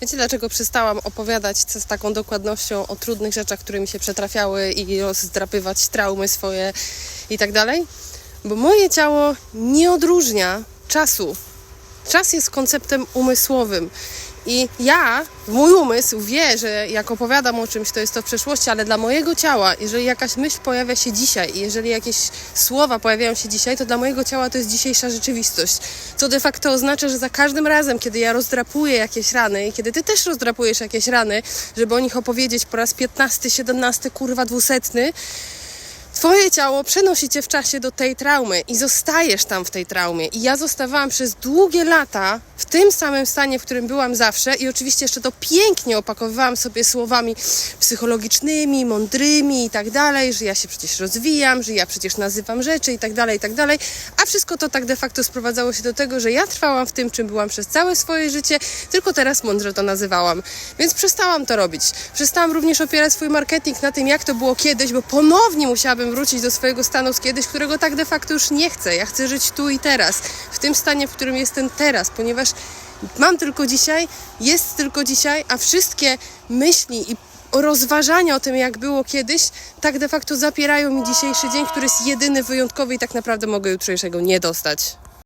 Wiecie, dlaczego przestałam opowiadać z taką dokładnością o trudnych rzeczach, które mi się przetrafiały i rozdrapywać traumy swoje i tak dalej? Bo moje ciało nie odróżnia czasu. Czas jest konceptem umysłowym. I ja, mój umysł wie, że jak opowiadam o czymś, to jest to w przeszłości, ale dla mojego ciała, jeżeli jakaś myśl pojawia się dzisiaj, i jeżeli jakieś słowa pojawiają się dzisiaj, to dla mojego ciała to jest dzisiejsza rzeczywistość. Co de facto oznacza, że za każdym razem, kiedy ja rozdrapuję jakieś rany i kiedy ty też rozdrapujesz jakieś rany, żeby o nich opowiedzieć po raz 15, 17, kurwa, dwusetny, Twoje ciało przenosi cię w czasie do tej traumy i zostajesz tam w tej traumie. I ja zostawałam przez długie lata w tym samym stanie, w którym byłam zawsze, i oczywiście jeszcze to pięknie opakowywałam sobie słowami psychologicznymi, mądrymi i tak dalej, że ja się przecież rozwijam, że ja przecież nazywam rzeczy i tak dalej, i tak dalej. A wszystko to tak de facto sprowadzało się do tego, że ja trwałam w tym, czym byłam przez całe swoje życie, tylko teraz mądrze to nazywałam. Więc przestałam to robić. Przestałam również opierać swój marketing na tym, jak to było kiedyś, bo ponownie musiałabym wrócić do swojego stanu z kiedyś, którego tak de facto już nie chcę. Ja chcę żyć tu i teraz, w tym stanie, w którym jestem teraz, ponieważ mam tylko dzisiaj, jest tylko dzisiaj, a wszystkie myśli i rozważania o tym, jak było kiedyś, tak de facto zapierają mi dzisiejszy dzień, który jest jedyny, wyjątkowy i tak naprawdę mogę jutrzejszego nie dostać.